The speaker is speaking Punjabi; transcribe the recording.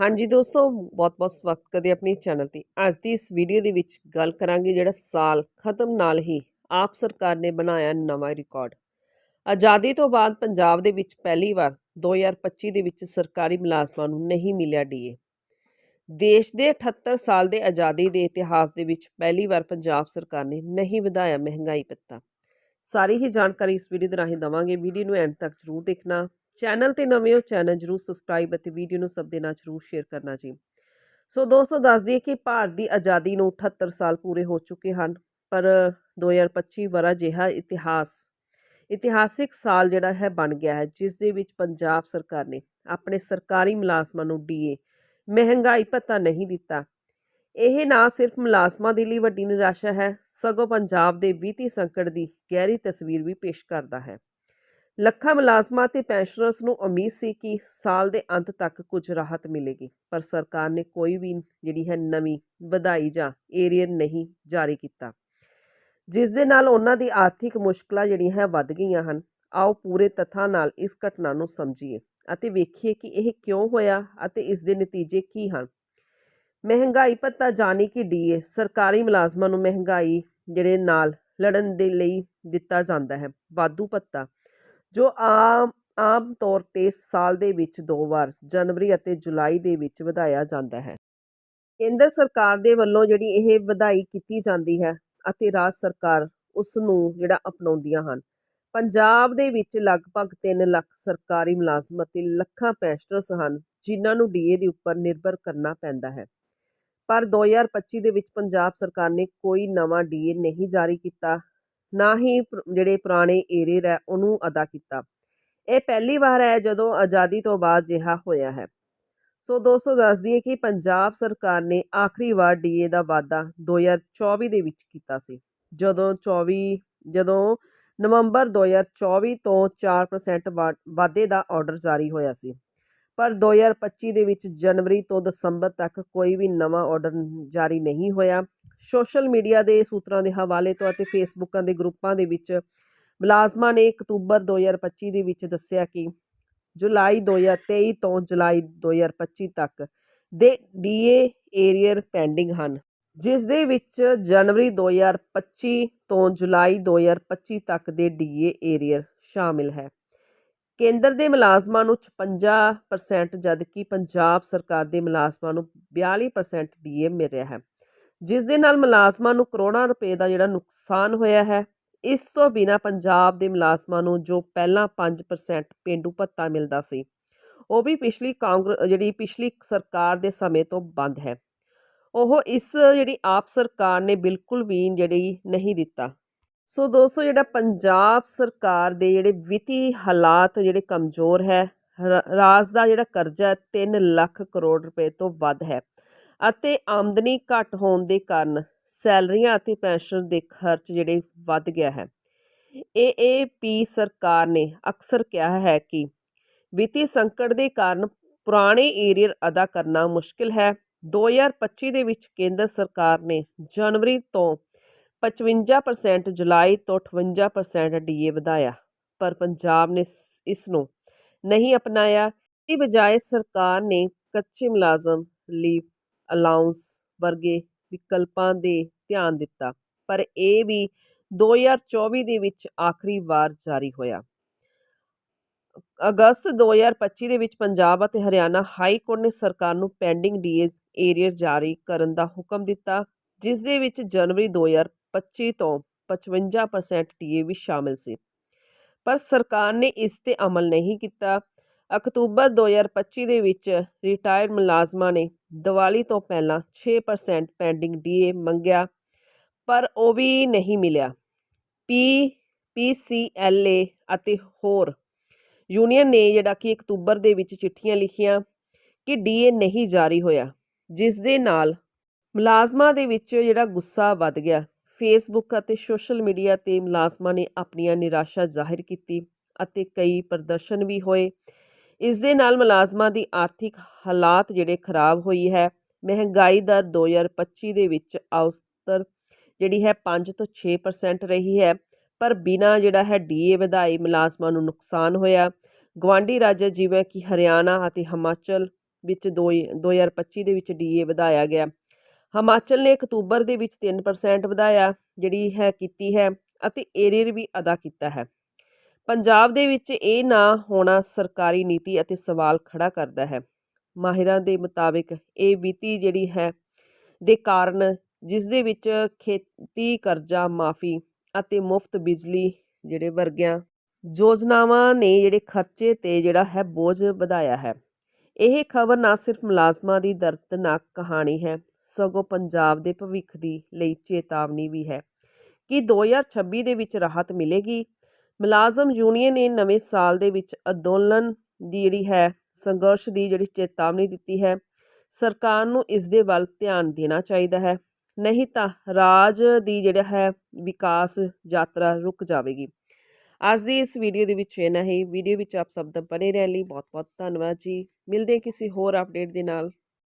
ਹਾਂਜੀ ਦੋਸਤੋ, ਬਹੁਤ-ਬਹੁਤ ਸਵਾਗਤ ਕਰਦੇ ਆਪਣੀ ਚੈਨਲ ਤੇ। ਅੱਜ ਦੀ ਇਸ ਵੀਡੀਓ ਦੇ ਵਿੱਚ ਗੱਲ ਕਰਾਂਗੇ ਜਿਹੜਾ ਸਾਲ ਖਤਮ ਨਾਲ ਹੀ ਆਪ ਸਰਕਾਰ ਨੇ ਬਣਾਇਆ ਨਵਾਂ ਰਿਕਾਰਡ ਆਜ਼ਾਦੀ ਤੋਂ ਬਾਅਦ ਪੰਜਾਬ ਦੇ ਵਿੱਚ ਪਹਿਲੀ ਵਾਰ 2025 ਦੇ ਵਿੱਚ ਸਰਕਾਰੀ ਮੁਲਾਜ਼ਮਾਂ ਨੂੰ ਨਹੀਂ ਮਿਲਿਆ ਡੀਏ ਦੇਸ਼ ਦੇ 78 ਸਾਲ ਦੇ ਆਜ਼ਾਦੀ ਦੇ ਇਤਿਹਾਸ ਦੇ ਵਿੱਚ ਪਹਿਲੀ ਵਾਰ ਪੰਜਾਬ ਸਰਕਾਰ ਨੇ ਨਹੀਂ ਵਧਾਇਆ ਮਹਿੰਗਾਈ ਭੱਤਾ। ਸਾਰੀ ਹੀ ਜਾਣਕਾਰੀ ਇਸ ਵੀਡੀਓ ਦੇ ਰਾਹੀਂ ਦਵਾਂਗੇ। ਵੀਡੀਓ ਨੂੰ ਐਂਡ ਤੱਕ ਜ਼ਰੂਰ ਦੇਖਣਾ। ਚੈਨਲ ਤੇ ਨਵੇਂ ਹੋ, ਚੈਨਲ ਜਰੂਰ ਸਬਸਕ੍ਰਾਈਬ ਅਤੇ ਵੀਡੀਓ ਨੂੰ ਸਭ ਦੇ ਨਾਲ ਜਰੂਰ ਸ਼ੇਅਰ ਕਰਨਾ ਜੀ। ਸੋ ਦੋਸਤੋ, ਦੱਸ ਦਈਏ ਕਿ ਭਾਰਤ ਦੀ ਆਜ਼ਾਦੀ ਨੂੰ 78 ਸਾਲ ਪੂਰੇ ਹੋ ਚੁੱਕੇ ਹਨ, ਪਰ 2025 ਵਰਾ ਜਿਹਾ ਇਤਿਹਾਸ, ਇਤਿਹਾਸਿਕ ਸਾਲ ਜਿਹੜਾ ਹੈ ਬਣ ਗਿਆ ਹੈ, ਜਿਸ ਦੇ ਵਿੱਚ ਪੰਜਾਬ ਸਰਕਾਰ ਨੇ ਆਪਣੇ ਸਰਕਾਰੀ ਮੁਲਾਜ਼ਮਾਂ ਨੂੰ ਡੀਏ ਮਹਿੰਗਾਈ ਭੱਤਾ ਨਹੀਂ ਦਿੱਤਾ। ਇਹ ਨਾ ਸਿਰਫ ਮੁਲਾਜ਼ਮਾਂ ਦੇ ਲਈ ਵੱਡੀ ਨਿਰਾਸ਼ਾ ਹੈ, ਸਗੋਂ ਪੰਜਾਬ ਦੇ ਵਿੱਤੀ ਸੰਕਟ ਦੀ ਗਹਿਰੀ ਤਸਵੀਰ ਵੀ ਪੇਸ਼ ਕਰਦਾ ਹੈ। ਲੱਖਾਂ ਮੁਲਾਜ਼ਮਾਂ ਤੇ ਪੈਨਸ਼ਨਰਸ ਨੂੰ ਉਮੀਦ ਸੀ ਕਿ ਸਾਲ ਦੇ ਅੰਤ ਤੱਕ ਕੁਝ ਰਾਹਤ ਮਿਲੇਗੀ, ਪਰ ਸਰਕਾਰ ਨੇ ਕੋਈ ਵੀ ਜਿਹੜੀ ਹੈ ਨਵੀਂ ਵਧਾਈ ਜਾਂ ਏਰੀਅਨ ਨਹੀਂ ਜਾਰੀ ਕੀਤਾ। ਜਿਸ ਦੇ ਨਾਲ ਉਹਨਾਂ ਦੀ ਆਰਥਿਕ ਮੁਸ਼ਕਲਾਂ ਜਿਹੜੀਆਂ ਹੈ ਵੱਧ ਗਈਆਂ ਹਨ, ਆਓ ਪੂਰੇ ਤੱਥਾਂ ਨਾਲ ਇਸ ਘਟਨਾ ਨੂੰ ਸਮਝੀਏ ਅਤੇ ਵੇਖੀਏ ਕਿ ਇਹ ਕਿਉਂ ਹੋਇਆ ਅਤੇ ਇਸ ਦੇ ਨਤੀਜੇ ਕੀ ਹਨ। ਮਹਿੰਗਾਈ ਭੱਤਾ ਜਾਣੀ ਕਿ ਡੀਏ, ਸਰਕਾਰੀ ਮੁਲਾਜ਼ਮਾਂ ਨੂੰ ਮਹਿੰਗਾਈ ਜਿਹੜੇ ਨਾਲ ਲੜਨ ਦੇ ਲਈ ਦਿੱਤਾ ਜਾਂਦਾ ਹੈ, ਵਾਧੂ ਭੱਤਾ। ਜੋ ਆਮ ਆਮ ਤੌਰ ਤੇ ਸਾਲ ਦੇ ਵਿੱਚ ਦੋ ਵਾਰ, ਜਨਵਰੀ ਅਤੇ ਜੁਲਾਈ ਦੇ ਵਿੱਚ ਵਧਾਇਆ ਜਾਂਦਾ ਹੈ। ਕੇਂਦਰ ਸਰਕਾਰ ਦੇ ਵੱਲੋਂ ਜਿਹੜੀ ਇਹ ਵਧਾਈ ਕੀਤੀ ਜਾਂਦੀ ਹੈ ਅਤੇ ਰਾਜ ਸਰਕਾਰ ਉਸ ਨੂੰ ਜਿਹੜਾ ਅਪਣਾਉਂਦੀਆਂ ਹਨ। ਪੰਜਾਬ ਦੇ ਵਿੱਚ ਲਗਭਗ 3 ਲੱਖ ਸਰਕਾਰੀ ਮੁਲਾਜ਼ਮ ਅਤੇ ਲੱਖਾਂ ਪੈਨਸ਼ਨਰਸ ਹਨ ਜਿਨ੍ਹਾਂ ਨੂੰ ਡੀਏ ਦੇ ਉੱਪਰ ਨਿਰਭਰ ਕਰਨਾ ਪੈਂਦਾ ਹੈ। ਪਰ 2025 ਦੇ ਵਿੱਚ ਪੰਜਾਬ ਸਰਕਾਰ ਨੇ ਕੋਈ ਨਵਾਂ ਡੀਏ ਨਹੀਂ ਜਾਰੀ ਕੀਤਾ ਨਾ ਹੀ ਪੁਰ- ਜਿਹੜੇ ਪੁਰਾਣੇ ਏਰੀਅਰ ਹੈ ਉਹਨੂੰ ਅਦਾ ਕੀਤਾ। ਇਹ ਪਹਿਲੀ ਵਾਰ ਹੈ ਜਦੋਂ ਆਜ਼ਾਦੀ ਤੋਂ ਬਾਅਦ ਜਿਹਾ ਹੋਇਆ ਹੈ। ਸੋ ਦੋਸਤੋ ਦੱਸ ਦਈਏ ਕਿ ਪੰਜਾਬ ਸਰਕਾਰ ਨੇ ਆਖਰੀ ਵਾਰ ਡੀਏ ਦਾ ਵਾਅਦਾ 2024 ਦੇ ਵਿੱਚ ਕੀਤਾ ਸੀ। ਜਦੋਂ 24 ਜਦੋਂ ਨਵੰਬਰ 2024 ਤੋਂ 4% ਵਾ- ਵਾਧੇ ਦਾ ਆਰਡਰ ਜਾਰੀ ਹੋਇਆ ਸੀ। ਪਰ 2025 ਦੇ ਵਿੱਚ ਜਨਵਰੀ ਤੋਂ ਦਸੰਬਰ ਤੱਕ ਕੋਈ ਵੀ ਨਵਾਂ ਆਰਡਰ ਜਾਰੀ ਨਹੀਂ ਹੋਇਆ। ਸੋਸ਼ਲ ਮੀਡੀਆ ਦੇ ਸੂਤਰਾਂ ਦੇ ਹਵਾਲੇ ਤੋਂ ਅਤੇ ਫੇਸਬੁੱਕਾਂ ਦੇ ਗਰੁੱਪਾਂ ਦੇ ਵਿੱਚ ਮੁਲਾਜ਼ਮਾਂ ਨੇ ਅਕਤੂਬਰ 2025 ਦੇ ਵਿੱਚ ਦੱਸਿਆ ਕਿ ਜੁਲਾਈ 2023 ਤੋਂ ਜੁਲਾਈ 2025 ਤੱਕ ਦੇ ਡੀਏ ਏਰੀਅਰ ਪੈਂਡਿੰਗ ਹਨ, ਜਿਸ ਦੇ ਵਿੱਚ ਜਨਵਰੀ 2025 ਤੋਂ ਜੁਲਾਈ 2025 ਤੱਕ ਦੇ ਡੀਏ ਏਰੀਅਰ ਸ਼ਾਮਿਲ ਹੈ। ਕੇਂਦਰ ਦੇ ਮੁਲਾਜ਼ਮਾਂ ਨੂੰ 56% ਜਦਕਿ ਪੰਜਾਬ ਸਰਕਾਰ ਦੇ ਮੁਲਾਜ਼ਮਾਂ ਨੂੰ 42% ਡੀਏ ਮਿਲ ਰਿਹਾ ਹੈ। ਜਿਸ ਦੇ ਨਾਲ ਮੁਲਾਜ਼ਮਾਂ ਨੂੰ ਕਰੋੜਾਂ ਰੁਪਏ ਦਾ ਜਿਹੜਾ ਨੁਕਸਾਨ ਹੋਇਆ ਹੈ, ਇਸ ਤੋਂ ਬਿਨਾ ਪੰਜਾਬ ਦੇ ਮੁਲਾਜ਼ਮਾਂ ਨੂੰ ਜੋ ਪਹਿਲਾਂ 5% ਪੇਂਡੂ ਭੱਤਾ ਮਿਲਦਾ ਸੀ, ਉਹ ਵੀ ਪਿਛਲੀ ਕਾਂਗਰਸ, ਜਿਹੜੀ ਪਿਛਲੀ ਸਰਕਾਰ ਦੇ ਸਮੇਂ ਤੋਂ ਬੰਦ ਹੈ। ਉਹ ਇਸ ਜਿਹੜੀ ਆਪ ਸਰਕਾਰ ਨੇ ਬਿਲਕੁਲ ਵੀ ਜਿਹੜੀ ਨਹੀਂ ਦਿੱਤਾ। ਸੋ ਦੋਸਤੋ, ਜਿਹੜਾ ਪੰਜਾਬ ਸਰਕਾਰ ਦੇ ਜਿਹੜੇ ਵਿੱਤੀ ਹਾਲਾਤ ਜਿਹੜੇ ਕਮਜ਼ੋਰ ਹੈ, ਰਾ- ਰਾਜ ਦਾ ਜਿਹੜਾ ਕਰਜ਼ਾ 3 ਲੱਖ ਕਰੋੜ ਰੁਪਏ ਤੋਂ ਵੱਧ ਹੈ। ਅਤੇ ਆਮਦਨੀ ਘੱਟ ਹੋਣ ਦੇ ਕਾਰਨ ਸੈਲਰੀਆਂ ਅਤੇ ਪੈਨਸ਼ਨ ਦੇ ਖਰਚ ਜਿਹੜੇ ਵੱਧ ਗਿਆ ਹੈ। ਏਏਪੀ ਸਰਕਾਰ ਨੇ ਅਕਸਰ ਕਿਹਾ ਹੈ ਕਿ ਵਿੱਤੀ ਸੰਕਟ ਦੇ ਕਾਰਨ ਪੁਰਾਣੇ ਏਰੀਅਰ ਅਦਾ ਕਰਨਾ ਮੁਸ਼ਕਿਲ ਹੈ। 2025 ਦੇ ਵਿੱਚ ਕੇਂਦਰ ਸਰਕਾਰ ਨੇ ਜਨਵਰੀ ਤੋਂ 55% ਜੁਲਾਈ ਤੋਂ 58% ਡੀਏ ਵਧਾਇਆ, ਪਰ ਪੰਜਾਬ ਨੇ ਇਸ ਨੂੰ ਨਹੀਂ ਅਪਣਾਇਆ। ਇਸ ਬਜਾਏ ਸਰਕਾਰ ਨੇ ਕੱਚੇ ਮੁਲਾਜ਼ਮ ਲਈ ਅਲਾਉਂਸ ਵਰਗੇ ਵਿਕਲਪਾਂ ਦੇ ਧਿਆਨ ਦਿੱਤਾ। ਪਰ ਇਹ ਵੀ 2024 ਦੇ ਵਿੱਚ ਆਖਰੀ ਵਾਰ ਜਾਰੀ ਹੋਇਆ। ਅਗਸਤ 2025 ਦੇ ਵਿੱਚ ਪੰਜਾਬ ਅਤੇ ਹਰਿਆਣਾ ਹਾਈ ਕੋਰਟ ਨੇ ਸਰਕਾਰ ਨੂੰ ਪੈਂਡਿੰਗ ਡੀਏਜ਼ ਏਰੀਅਰ ਜਾਰੀ ਕਰਨ ਦਾ ਹੁਕਮ ਦਿੱਤਾ, ਜਿਸ ਦੇ ਵਿੱਚ ਜਨਵਰੀ 2025 ਤੋਂ 55% ਡੀਏ ਵੀ ਸ਼ਾਮਿਲ ਸੀ। ਪਰ ਸਰਕਾਰ ਨੇ ਇਸ ਤੇ ਅਮਲ ਨਹੀਂ ਕੀਤਾ। ਅਕਤੂਬਰ 2025 ਦੇ ਵਿੱਚ ਰਿਟਾਇਰਡ ਮੁਲਾਜ਼ਮਾਂ ਨੇ ਦੀਵਾਲੀ ਤੋਂ ਪਹਿਲਾਂ 6% ਪੈਂਡਿੰਗ ਡੀਏ ਮੰਗਿਆ, ਪਰ ਉਹ ਵੀ ਨਹੀਂ ਮਿਲਿਆ। ਪੀ ਪੀਸੀਐਲਏ ਅਤੇ ਹੋਰ ਯੂਨੀਅਨ ਨੇ ਜਿਹੜਾ ਕਿ ਅਕਤੂਬਰ ਦੇ ਵਿੱਚ ਚਿੱਠੀਆਂ ਲਿਖੀਆਂ ਕਿ ਡੀਏ ਨਹੀਂ ਜਾਰੀ ਹੋਇਆ, ਜਿਸ ਦੇ ਨਾਲ ਮੁਲਾਜ਼ਮਾਂ ਦੇ ਵਿੱਚ ਜਿਹੜਾ ਗੁੱਸਾ ਵੱਧ ਗਿਆ। ਫੇਸਬੁੱਕ ਅਤੇ ਸੋਸ਼ਲ ਮੀਡੀਆ ਤੇ ਮੁਲਾਜ਼ਮਾਂ ਨੇ ਆਪਣੀਆਂ ਨਿਰਾਸ਼ਾ ਜ਼ਾਹਿਰ ਕੀਤੀ ਅਤੇ ਕਈ ਪ੍ਰਦਰਸ਼ਨ ਵੀ ਹੋਏ। ਇਸ ਦੇ ਨਾਲ ਮੁਲਾਜ਼ਮਾਂ ਦੀ ਆਰਥਿਕ ਹਾਲਾਤ ਜਿਹੜੇ ਖਰਾਬ ਹੋਈ ਹੈ। ਮਹਿੰਗਾਈ ਦਰ 2025 ਦੇ ਵਿੱਚ ਔਸਤਰ ਜਿਹੜੀ ਹੈ 5 ਤੋਂ 6% ਰਹੀ ਹੈ। ਪਰ ਬਿਨਾਂ ਜਿਹੜਾ ਹੈ ਡੀਏ ਵਧਾਈ ਮੁਲਾਜ਼ਮਾਂ ਨੂੰ ਨੁਕਸਾਨ ਹੋਇਆ। ਗਵਾਂਢੀ ਰਾਜ ਜਿਵੇਂ ਕਿ ਹਰਿਆਣਾ ਅਤੇ ਹਿਮਾਚਲ ਵਿੱਚ ਦੋ 2025 ਦੇ ਵਿੱਚ ਡੀਏ ਵਧਾਇਆ ਗਿਆ। ਹਿਮਾਚਲ ਨੇ ਅਕਤੂਬਰ ਦੇ ਵਿੱਚ 3% ਵਧਾਇਆ, ਜਿਹੜੀ ਹੈ ਕੀਤੀ ਹੈ ਅਤੇ ਏਰੀਅਰ ਵੀ ਅਦਾ ਕੀਤਾ ਹੈ। ਪੰਜਾਬ ਦੇ ਵਿੱਚ ਇਹ ਨਾ ਹੋਣਾ ਸਰਕਾਰੀ ਨੀਤੀ ਅਤੇ ਸਵਾਲ ਖੜਾ ਕਰਦਾ ਹੈ। ਮਾਹਿਰਾਂ ਦੇ ਮੁਤਾਬਿਕ ਇਹ ਵਿੱਤੀ ਜਿਹੜੀ ਹੈ, ਦੇ ਕਾਰਨ ਜਿਸ ਦੇ ਵਿੱਚ ਖੇਤੀ, ਕਰਜ਼ਾ, ਮਾਫੀ ਅਤੇ ਮੁਫਤ ਬਿਜਲੀ ਜਿਹੜੇ ਵਰਗਿਆਂ ਯੋਜਨਾਵਾਂ ਨੇ ਜਿਹੜੇ ਖਰਚੇ ਤੇ ਜਿਹੜਾ ਹੈ ਬੋਝ ਵਧਾਇਆ ਹੈ। ਇਹ ਖਬਰ ਨਾ ਸਿਰਫ ਮੁਲਾਜ਼ਮਾਂ ਦੀ ਦਰਦਨਾਕ ਕਹਾਣੀ ਹੈ, ਸਗੋਂ ਪੰਜਾਬ ਦੇ ਭਵਿੱਖ ਦੀ ਲਈ ਚੇਤਾਵਨੀ ਵੀ ਹੈ ਕਿ 2026 ਦੇ ਵਿੱਚ ਰਾਹਤ ਮਿਲੇਗੀ ਮੁਲਾਜ਼ਮ ਯੂਨੀਅਨ ਨੇ ਨਵੇਂ ਸਾਲ ਦੇ ਵਿੱਚ ਅੰਦੋਲਨ ਦੀ ਜਿਹੜੀ ਹੈ, ਸੰਘਰਸ਼ ਦੀ ਜਿਹੜੀ ਚੇਤਾਵਨੀ ਦਿੱਤੀ ਹੈ। ਸਰਕਾਰ ਨੂੰ ਇਸ ਦੇ ਵੱਲ ਧਿਆਨ ਦੇਣਾ ਚਾਹੀਦਾ ਹੈ। ਨਹੀਂ ਤਾਂ ਰਾਜ ਦੀ ਜਿਹੜਾ ਹੈ, ਵਿਕਾਸ ਯਾਤਰਾ ਰੁਕ ਜਾਵੇਗੀ। ਅੱਜ ਦੀ ਇਸ ਵੀਡੀਓ ਦੇ ਵਿੱਚ ਇਹਨਾਂ ਹੀ। ਵੀਡੀਓ ਵਿੱਚ ਆਪ ਸਭ ਦਾ ਬਣੇ ਰਹਿਣ ਲਈ ਬਹੁਤ ਬਹੁਤ ਧੰਨਵਾਦ ਜੀ। ਮਿਲਦੇ ਕਿਸੇ ਹੋਰ ਅਪਡੇਟ ਦੇ ਨਾਲ।